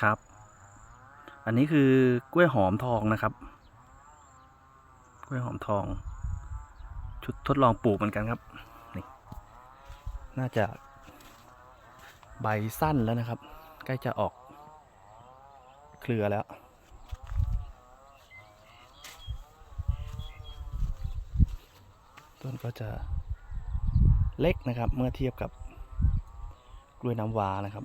ครับ อันนี้คือกล้วยหอมทองนะครับ กล้วยหอมทอง ชุดทดลองปลูกเหมือนกันครับนี่น่าจะใบสั้นแล้วนะครับ ใกล้จะออกเครือแล้วต้นก็จะเล็กนะครับเมื่อเทียบกับกล้วยน้ำว้านะครับ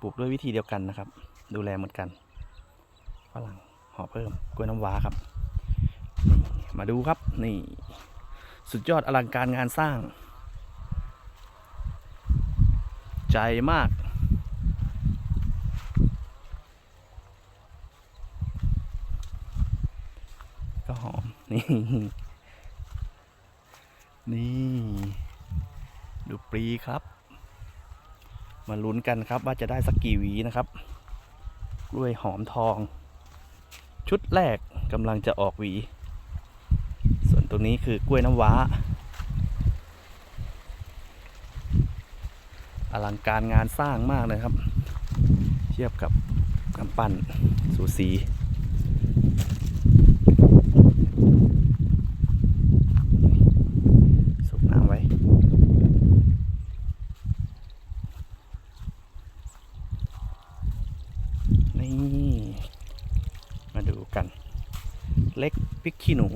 ปลูกด้วยวิธีเดียวกันนะครับ ดูแลเหมือนกันฝรั่งห่อเพิ่มกล้วยน้ำว้าครับนี่มาดูครับนี่ สุดยอดอลังการงานสร้าง ใจมากก็หอมนี่นี่ ดูปลีครับ มาลุ้นกันครับว่าจะได้สักกี่หวีนะครับ กล้วยหอมทอง ชุดแรกกำลังจะออกหวี ส่วนตรงนี้คือกล้วยน้ำว้า อลังการงานสร้างมากเลยครับ เทียบกับกำปั้นสูสีกน้ำไว้ นี่ มาดูกัน เล็กพริกขี้หนู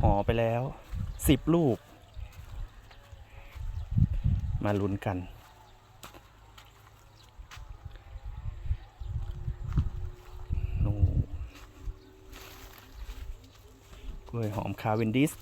ห่อไปแล้วสิบลูก มาลุ้นกัน นู่นกล้วยหอมคาเวนดิส